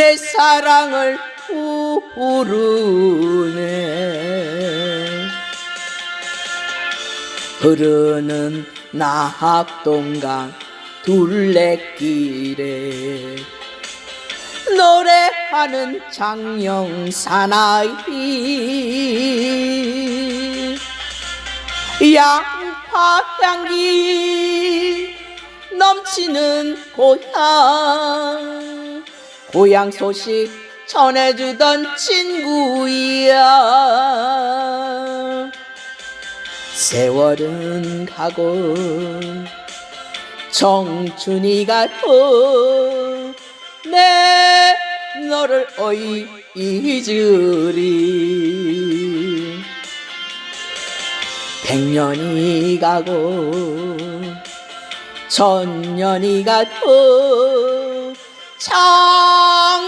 내 사랑을 부르네. 흐르는 나학동강 둘레길에 노래하는 장영 사나이 양파 향기 넘치는 고향 고향 소식 전해주던 친구야. 세월은 가고 청춘이 가도 내 너를 어이 잊으리. 백년이 가고 천년이 가도 참